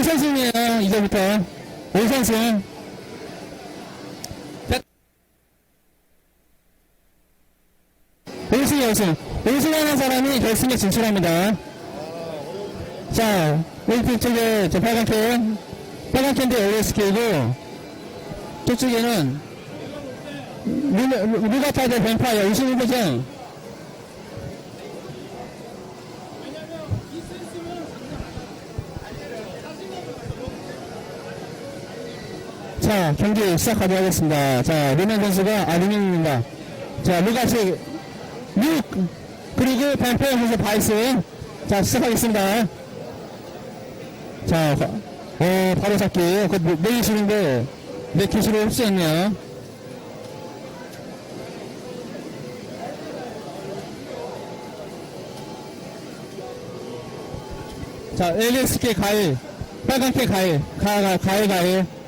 5선승이에요, 이제부터. 5선승. 자, 5승이 5승. 5승하는 사람이 결승에 진출합니다. 자, 왼쪽 쪽에 저 빨간 캔, 빨간 캔데 LSK고, 저쪽에는 루, 루가타 대 뱀파이어 21도전. 자, 경기 시작하도록 하겠습니다. 자, 루멘 선수가, 아, 루멘입니다. 자, 루가시, 루, 그리고 뱀파이어 선수 바이스. 자, 시작하겠습니다. 자, 어, 바로 잡기. 그, 내 기술인데, 내 기술을 흡수했네요. 자, LSK 가일, 빨간색 가일, 가, 가, 가일, 가일.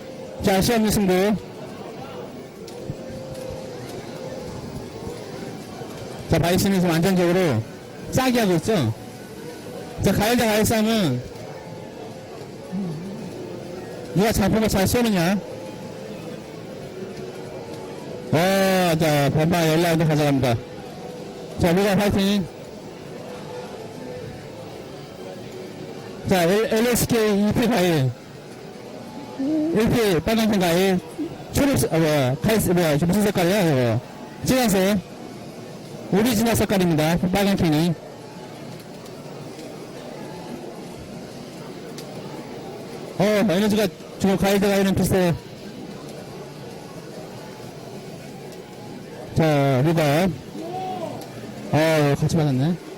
자, 시험 승부. 자, 바이스는 지금 안정적으로 싸게 하고 있죠? 자, 가일 대 가일 싸움은 누가 장포가 잘 쏘느냐? 어, 자, 반반 열라운드 가져갑니다. 자, 누가 파이팅. 자, LSK 2피 가일. 1피 빨간색 가일. 초록색, 아, 뭐야, 뭐야, 저 무슨 색깔이야, 이거. 진한색. 오리지널 색깔입니다. 빨간 캔이. 어, 에너지가 지금 가이드 가이는 비슷해. 자, 루가. 어, 같이 맞았네.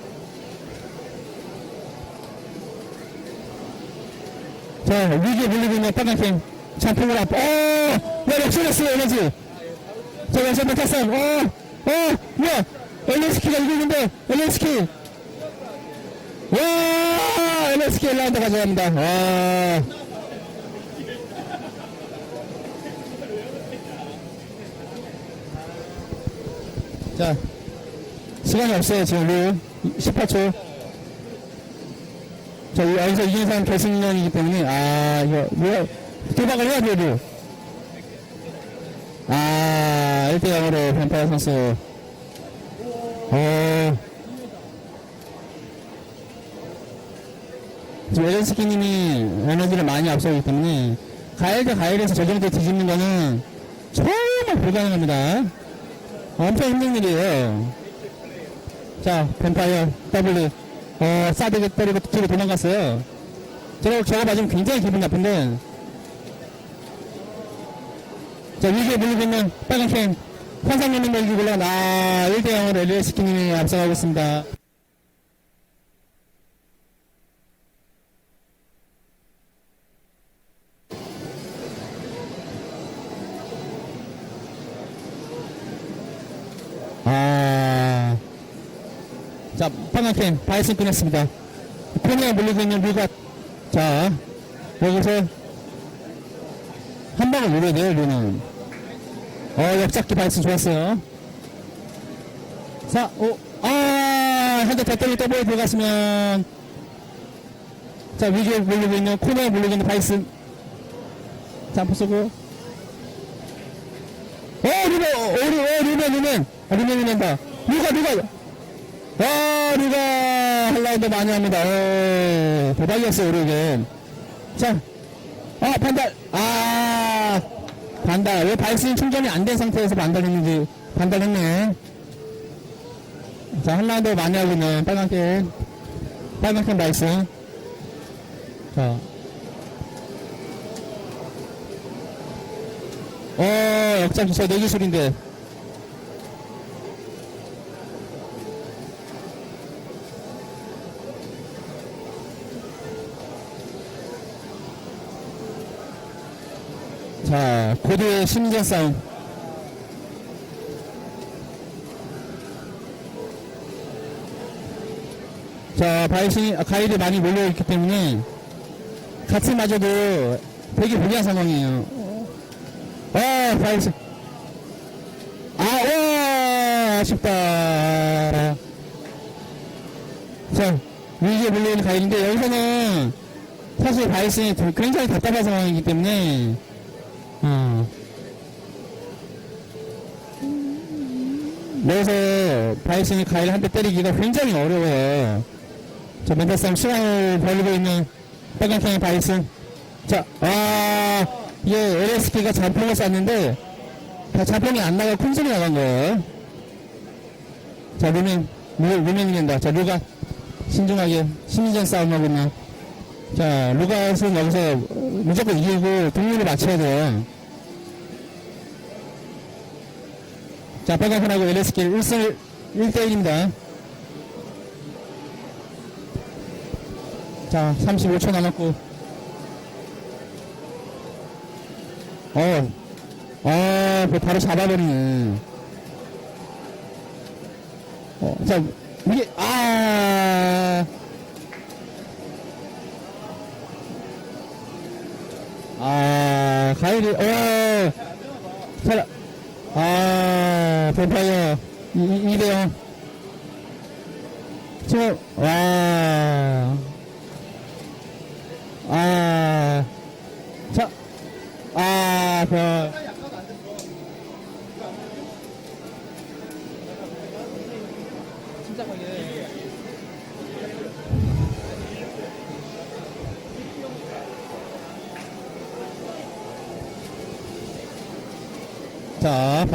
자, 위기에 물리고 있는 빨간팀. 장풍을 앞, 어! 야, 역전했어, 에너지. 자, 역전 못했어. 어! 어! 뭐야! 엘렌스키가 이기고 있는데, 엘렌스키! 와! 엘렌스키 1라운드 가져갑니다. 와! 자, 시간이 없어요, 지금 루. 18초. 자, 이- 여기서 이기는 사람 결승전이기 때문에, 아, 이거, 뭐, 도박을 해야 돼요, 루. 아, 1대 0으로 뱀파이어 선수. 어. 지금 에렌스키님이 에너지를 많이 앞서기 때문에, 가일 대 가일에서 저 정도 뒤집는 거는 정말 불가능합니다. 엄청 힘든 일이에요. 자, 뱀파이어, W. 어, 싸대기 때리고 뒤로 도망갔어요. 저거, 저거 맞으면 굉장히 기분 나쁜데. 자, 위기에 물리고 있는 빨간 캠. 환상연맹 이기고 올라간, 아, 1대0으로 엘리스키님이 앞서가고 있습니다. 자, 빨간팀 바이슨 끊었습니다. 코너에 물리고 있는 류가, 자, 여기서 한 방을 노려야 돼요, 류는. 어, 옆잡기 바이슨 좋았어요. 4, 5, 아, 현재 배터리 더블에 들어갔으면, 자, 위기에 물리고 있는, 코너에 물리고 있는 바이슨. 자, 한번 쏘고. 어, 루멘, 어, 루멘, 루멘. 아, 루멘이 낸다. 누가, 누가, 아, 누가 한 라운드 많이 합니다. 어, 대박이었어요, 루멘. 자, 아, 반달, 아, 반달. 왜 발신 충전이 안 된 상태에서 반달했는지, 반달했네. 자, 한 라운드 많이 하고 있는 빨간캔. 빨간캔 나이스. 자. 어, 역장 저 내기술인데. 자, 고도의 심리전 싸움. 자, 바이신이, 아, 가이드 많이 몰려있기 때문에, 같이 맞아도 되게 불리한 상황이에요. 아, 바이신. 아, 와, 아쉽다. 자, 위기에 몰려있는 가이드인데, 여기서는, 사실 바이슨이 도- 굉장히 답답한 상황이기 때문에, 여기서 바이슨이 가위를 한대 때리기가 굉장히 어려워요. 자, 싸움 시간을 벌리고 있는 빨간캔의 바이슨. 자, 아, 이게 LSP가 잔폭을 쐈는데, 다 잔폭이 안 나가 큰 소리 나간 거예요. 자, 루멘, 루, 루멘이 된다. 자, 루가 신중하게 심리전 싸움하고 있는. 자, 루가스는 여기서 무조건 이기고 동률을 맞춰야 돼요. 자, 빨간색하고 LSK 1승 1대1입니다. 자, 35초 남았고. 어, 어, 그 바로 잡아버리네. 어, 자, 이게, 아, 아, 가일이, 어, 살, 아, 뱀파이어, 2대0. 지금, 와, 아, 자, 아, 별.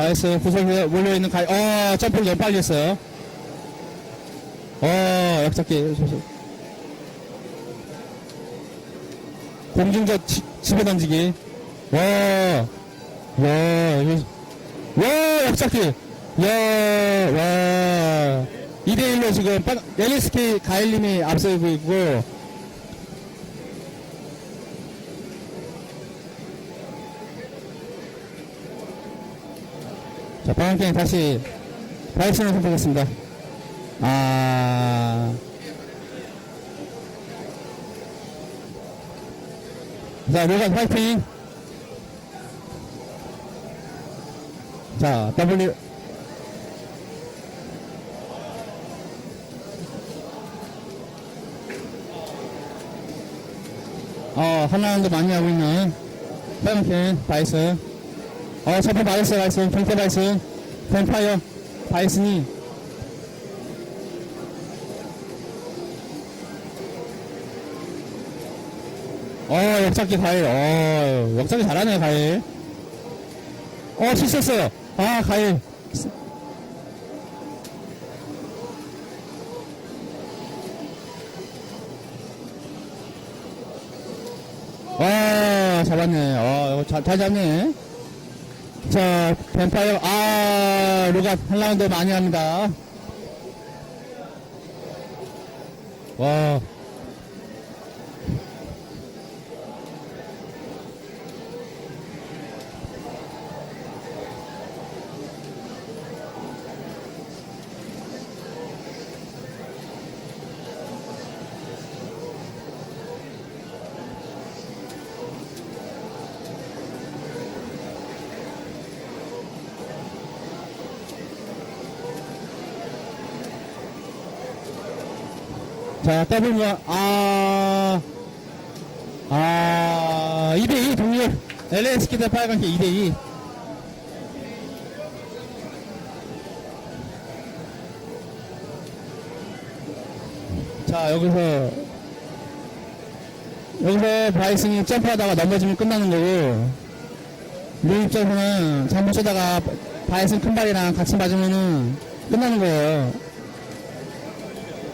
자, 바이스 구석에 몰려있는 가이, 어, 점프를 너무 빨리 했어요. 어, 역잡기. 공중전 치- 집어던지기. 와, 와, 이거, 와, 역잡기. 야, 와. 2대1로 지금 빨, LSK 가일님이 앞서고 있고, 자, 방향 다시 바이슨을 선택했습니다. 아. 자, 로간 파이팅! 자, W. 어, 한라운드 많이 하고 있는 빨간캔 바이슨. 어, 첫번 바이슨, 바이슨, 경태 바이슨, 뱀파이어, 바이슨이. 어, 역잡기 가일. 어, 역잡기 잘하네, 가일. 어, 실수했어요. 아, 가일. 와, 잡았네. 어, 잘, 잘 잡네. 자, 뱀파이어, 아, 루가 한 라운드 많이 합니다. 와. 자, 더블과, 아, 아, 2대2 동률. LSK 대 빨간게 2대2. 자, 여기서, 여기서 바이슨이 점프하다가 넘어지면 끝나는 거고, 루 입장에서는 잘못 쏘다가 바이슨 큰 발이랑 같이 맞으면은 끝나는 거예요.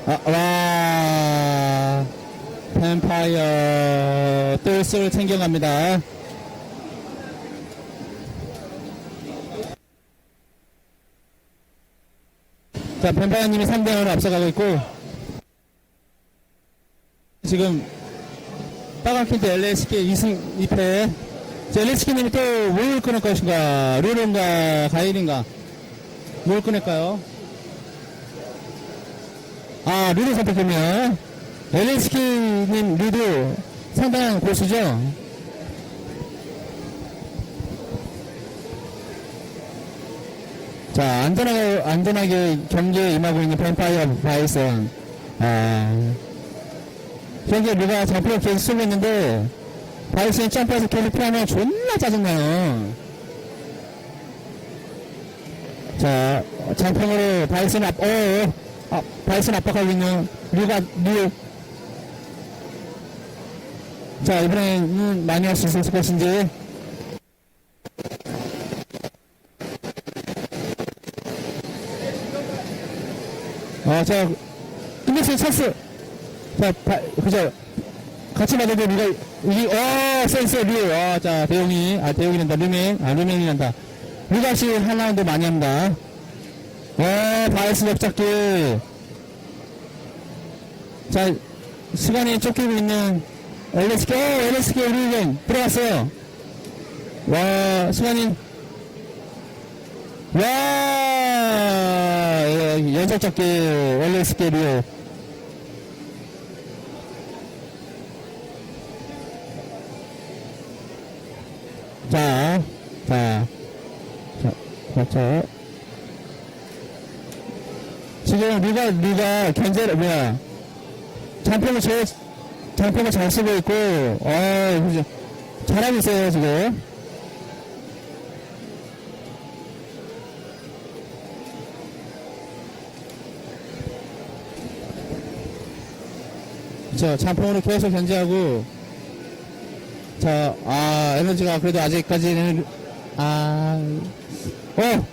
아, 와. 뱀파이어 뜰수를 챙겨갑니다. 자, 뱀파이어님이 3대0으로 앞서가고 있고, 지금, 빨간 킨트 LSK 2승 2패. 자, LSK님이 또 뭘 끊을 것인가? 룰인가? 가일인가? 뭘 끊을까요? 아, 루드 선택했네요. LSK님 루드 상당한 고수죠? 자, 안전하게, 안전하게 경기에 임하고 있는 뱀파이어 바이슨. 아, 저기 누가 점프를 계속 쓰고 있는데, 바이슨이 점프해서 계속 피하면 존나 짜증나요. 자, 장풍으로 바이슨 앞, 어, 어, 아, 바이슨 압박하고 있는 류가, 류. 자, 이번에는 많이 할 수 있을 것인지. 어, 자, 끝냈어요, 찬스. 자, 바, 그죠. 같이 맞아도 누가, 이, 어, 센스, 류. 어, 자, 대용이, 아, 대용이란다, 류맹, 아, 류맹이란다. 류가 씨 한 라운드 많이 합니다. 어, 바이스 역잡기. 자, 시간이 쫓기고 있는 LSK, 어, LSK 우리은행 들어갔어요. 와, 시간이, 와, 예, 연속 잡기, LSK 리오. 자, 자, 자, 그렇죠. 지금 누가, 누가 견제를, 뭐야, 장평을 제, 장평을 잘 쓰고 있고, 어. 잘하고 있어요, 지금. 자, 장평으로 계속 견제하고, 자, 아, 에너지가 그래도 아직까지는, 아, 어!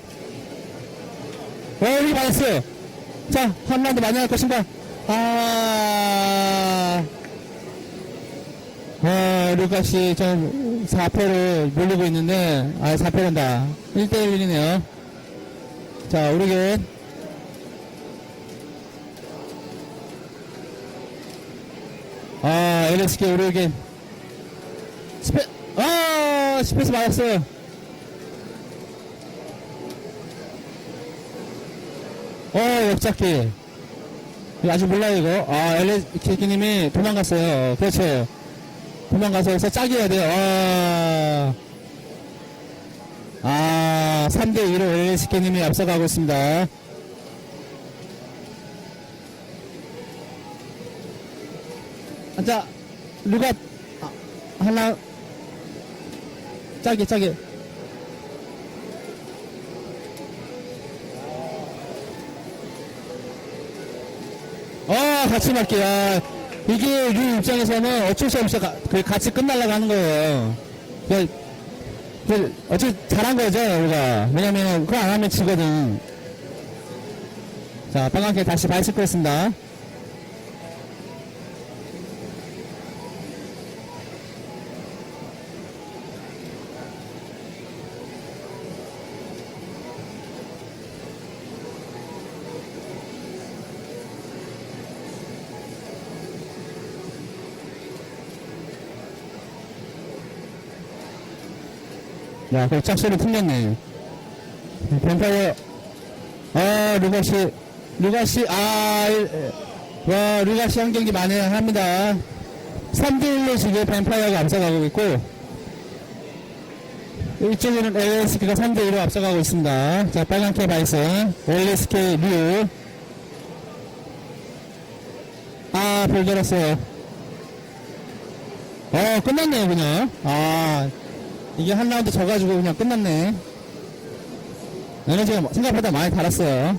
어, 우리 맞았어요. 자, 많이 할 것인가? 아, 아, 루카시 좀 4패를 몰리고 있는데, 아, 4패란다. 1대1이네요. 자, 우리겐. 아, LSK 우리겐. 스페, 아, 스페이스 맞았어요. 어, 옆잡기. 아직 몰라요, 이거. 아, LSK님이 도망갔어요. 그렇죠. 도망가서 여기서 짝이 해야 돼요. 아, 아 3대2로 LSK님이 앞서가고 있습니다. 아, 자, 누가, 아, 하나, 짝이, 짝이. 같이 맞기. 야, 이게 류 입장에서는 어쩔 수 없이 가, 그 같이 끝날라고 하는 거예요. 그, 그, 어차피 잘한 거죠, 우리가. 왜냐면, 그거 안 하면 지거든. 자, 빨갛게 다시 발식 했습니다. 야, 그 짝소리 풀렸네. 뱀파이어, 아, 루가시, 루가시, 아, 일- 와, 루가시 한 경기 많이 합니다. 3대1로 지금 뱀파이어가 앞서가고 있고, 이쪽에는 LSK가 3대1로 앞서가고 있습니다. 자, 빨간 캐 바이슨, LSK 류. 아, 볼 들었어요. 어, 끝났네요, 그냥. 아, 이게 한 라운드 져가지고 그냥 끝났네. 에너지가 뭐- 생각보다 많이 달았어요.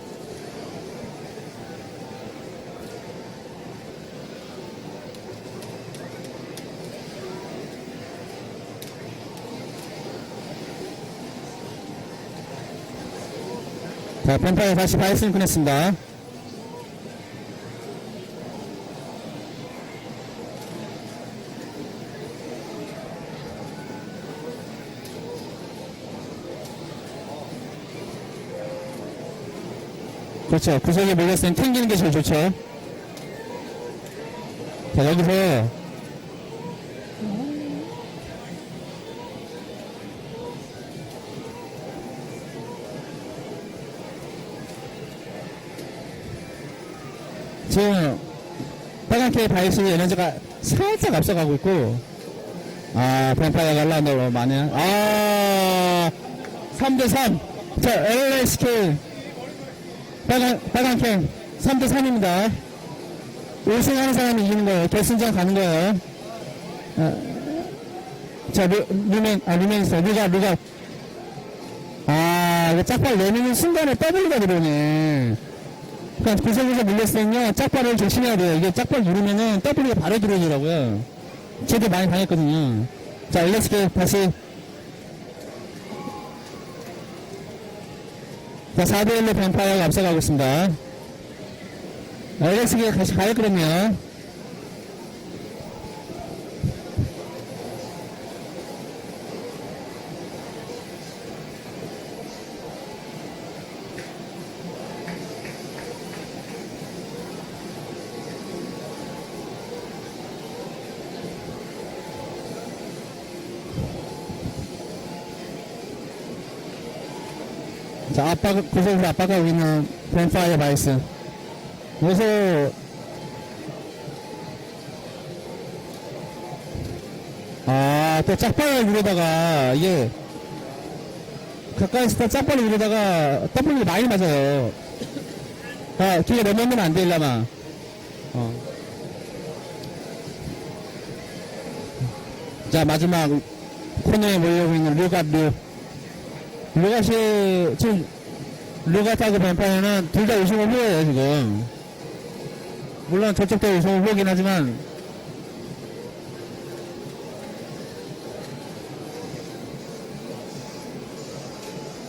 자, 뱀파이어 다시 바이슨 끊었습니다. 그렇죠. 구석에 몰렸을 땐 튕기는 게 제일 좋죠. 자, 여기서. 지금, 빨간케 바이스의 에너지가 살짝 앞서가고 있고, 아, 뱀파이어가 올라온다고 많이, 아, 3대3. 자, LSK. 빨간, 빨간 캠 3대 3입니다. 우승하는 사람이 이기는 거예요. 결승전 가는 거예요. 아, 자, 루, 루멘, 아, 루멘 있어. 루가, 루가. 아, 이거 짝발 내미는 순간에 W가 들어오네. 구석구석 물렸을 때는요, 짝발을 조심해야 돼요. 이게 짝발 누르면은 W가 바로 들어오더라고요. 저도 많이 당했거든요. 자, LSK 다시. 자, 4대1로 뱀파이어가 앞서가고 있습니다. LSK 다시 가야거든요. 아빠, 구석에서 아빠가 있는 뱀파이어 바이스. 여기서, 아, 또 짝발을 누르다가, 이게, 가까이서 또 짝발을 누르다가, W 많이 맞아요. 아, 뒤에 넘으면 안 돼, 일라마. 어. 자, 마지막 코너에 몰려오고 있는 류갓 류. 류갓이, 지금, 류갓하고 뱀파이어는 둘 다 우승을 후회해요, 지금. 물론 저쪽도 우승을 후회긴 하지만,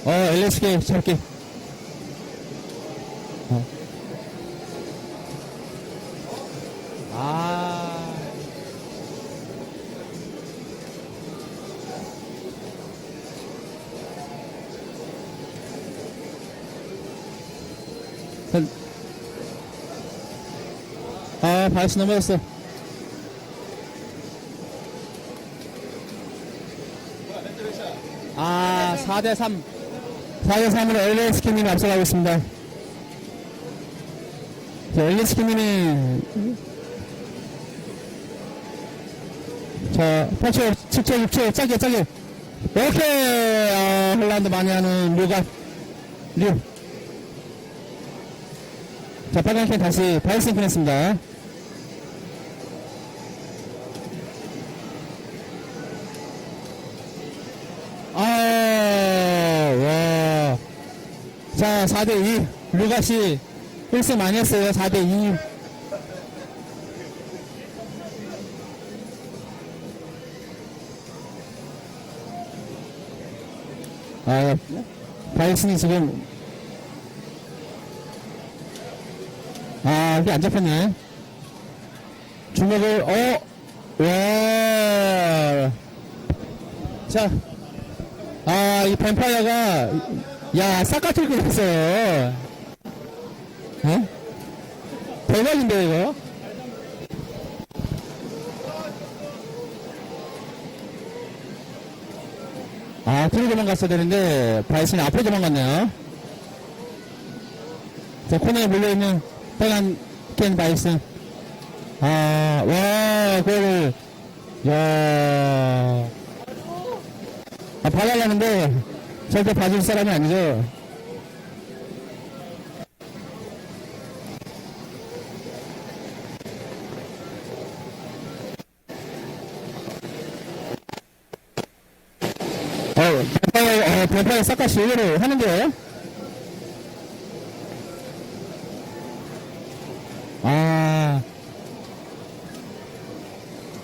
어, LSK 짧게. 어. 아, 바이스 넘어졌어. 아, 4대3. 4대3으로 LSK님이 앞서가고 있습니다. 자, LSK님이, 자, 8초, 7초, 6초, 짜게, 짜게. 오케이! 아, 홀란드 많이 하는 류가, 류. 자, 빨간 캔 다시 바이스 캔했습니다. 4대2. 루가시 1승 많이 했어요. 4대2. 아, 바이슨이 지금, 아, 이게 안 잡혔네. 주먹을, 어, 와. 자, 아, 이 뱀파이어가, 야, 싹가틀고 됐어요. 어? 대박인데, 이거? 아, 뒤로 도망갔어야 되는데, 바이슨이 앞으로 도망갔네요. 자, 코너에 물려있는 빨간 캔 바이슨. 아, 와, 그거를, 야 아, 봐달라는데, 절대 봐줄 사람이 아니죠. 뱀파이어 싹가시 의외로 하는데. 아.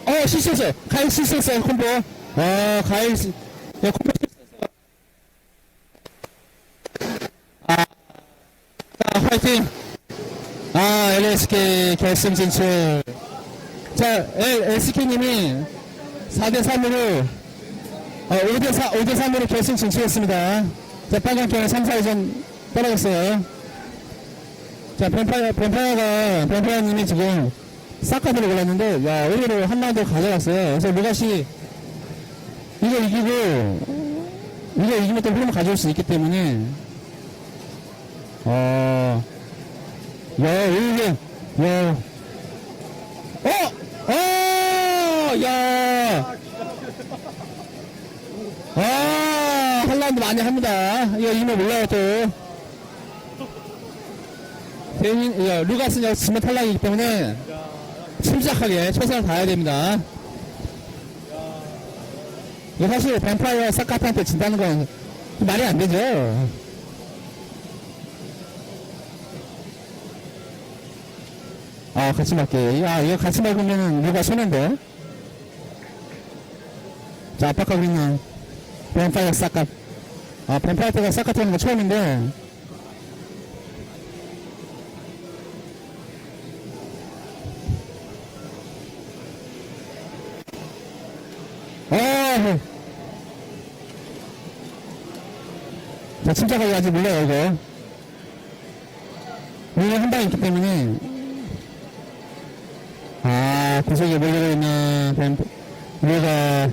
어, 실수했어요. 가일 실수했어요, 콤보. 아, 가일, 콤보 실수했어요. 아, 자, 화이팅! 아, LSK 결승 진출. 자, LSK님이 4대3으로 어, 5대4, 5대3으로 결승 진출했습니다. 자, 빨간 경에 3, 4회전 떨어졌어요. 자, 뱀파이어, 뱀파이어가, 뱀파이어님이 지금 사카드를 골랐는데, 야, 의외로 한 라운드 가져갔어요. 그래서 루가시, 이거 이기고, 이거 이기면 또 흐름을 가져올 수 있기 때문에, 어, 야, 의외, 야, 어! 어! 야! 아, 한 라운드 많이 합니다. 이거 이기면 몰라요, 또. 대민, 야, 루가스는 지면 탈락이기 때문에 침착하게 최선을 다해야 됩니다. 이거 사실 뱀파이어 사카한테 진다는 건 말이 안 되죠. 아, 같이 맞게. 야, 이거 같이 먹으면 누가 손해인데? 자, 압박하고 있는 뱀파이어 사카. 아, 뱀파이어 때가 사카 타는 거 처음인데. 어 자, 침착하게 아직 몰라요, 이거. 오늘 한방 있기 때문에. 아, 구석에 몰리고 있는 뱀, 우리가.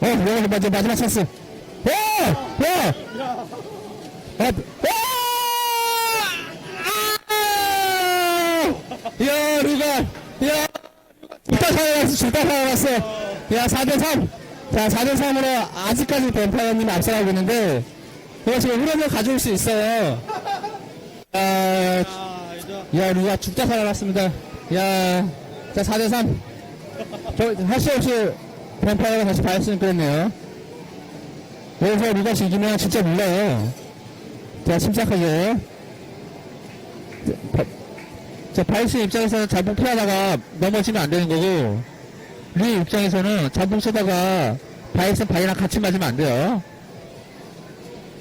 어, 여기 마지막, 마지막 찬스. 어! 야! 어, 어! 아! 야, 루가, 야, 죽다 살아났어, 죽다 살아났어. 야, 4대3. 자, 4대3으로 아직까지 뱀파이어님이 앞서가고 있는데, 이거 지금 흐름을 가져올 수 있어요. 야, 야, 루가 죽다 살아났습니다. 야, 자, 4대3. 저, 할수 없이 뱀파이어가 다시 발했으면 그랬네요. 여기서 루가 이기면 진짜 몰라요. 자, 침착하게. 바- 자, 바이스 입장에서는 자봉 피하다가 넘어지면 안 되는 거고, 리 입장에서는 자봉 쏘다가 바이스 바이랑 같이 맞으면 안 돼요.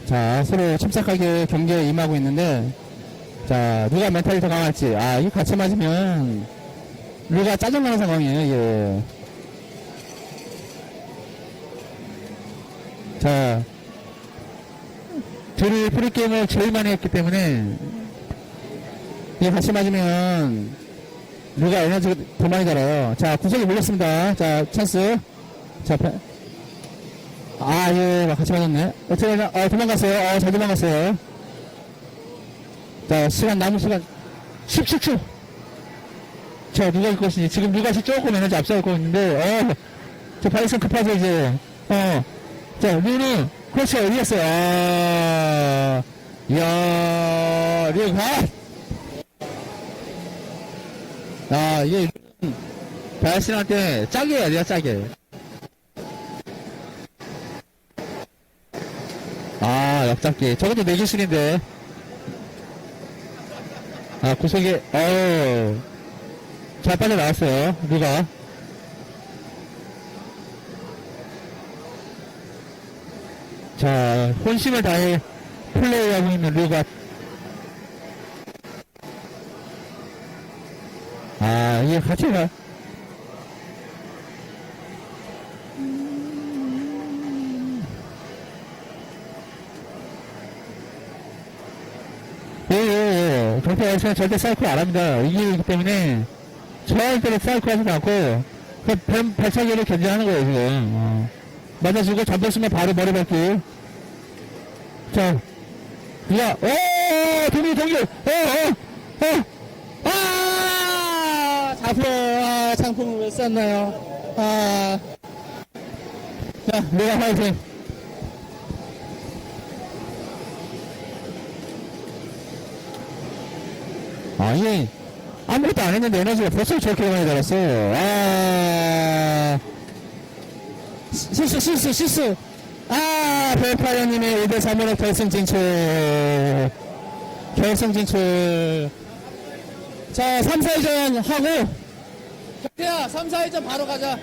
자, 서로 침착하게 경기에 임하고 있는데, 자, 누가 멘탈이 더 강할지. 아, 이거 같이 맞으면, 루가 짜증나는 상황이에요, 이게. 자, 둘이 프리게임을 제일 많이 했기 때문에, 이게 같이 맞으면, 누가 에너지가 더 많이 달아요. 자, 구석에 몰렸습니다. 자, 찬스. 자, 파- 아, 예, 막 같이 맞았네. 어떻게 어, 도망갔어요. 어, 잘 도망갔어요. 자, 시간, 남은 시간, 17초. 자, 누가 일 것이니. 지금 누가 조금 에너지 앞서고 있는데, 어, 저 바이슨 급하죠, 이제. 어. 자, 류는, 그렇죠, 이겼어요. 아, 이야, 류, 가! 아, 이게, 바이슨한테 짜게 해야 돼요, 짜게. 아, 역잡기. 저것도 내 기술인데. 아, 구석에, 어우. 잘 빠져나왔어요, 누가. 자, 혼심을 다해 플레이하고 있는 류가. 아, 이게 같이 가. 예, 예, 예. 정태에서는 절대 사이클 안 합니다. 이기기 때문에 절대로 사이클 하지 않고 그 뱀, 발차기를 견제하는 거예요, 지금. 어. 맞아주고 잡혔으면 바로 머리 밟기. 자, 야, 오, 동기, 동기, 어, 어, 어, 아, 잡혀, 아, 상품을 왜 썼나요? 아, 자, 내가 화이팅. 아니, 아무것도 안 했는데 에너지가 벌써 저렇게 많이 달았어. 아, 시- 실수, 실수, 실수. 아, 뱀파이어님의 2대 3으로 결승 진출. 결승 진출. 자, 3, 4회전 하고. 야, 3, 4회전 바로 가자.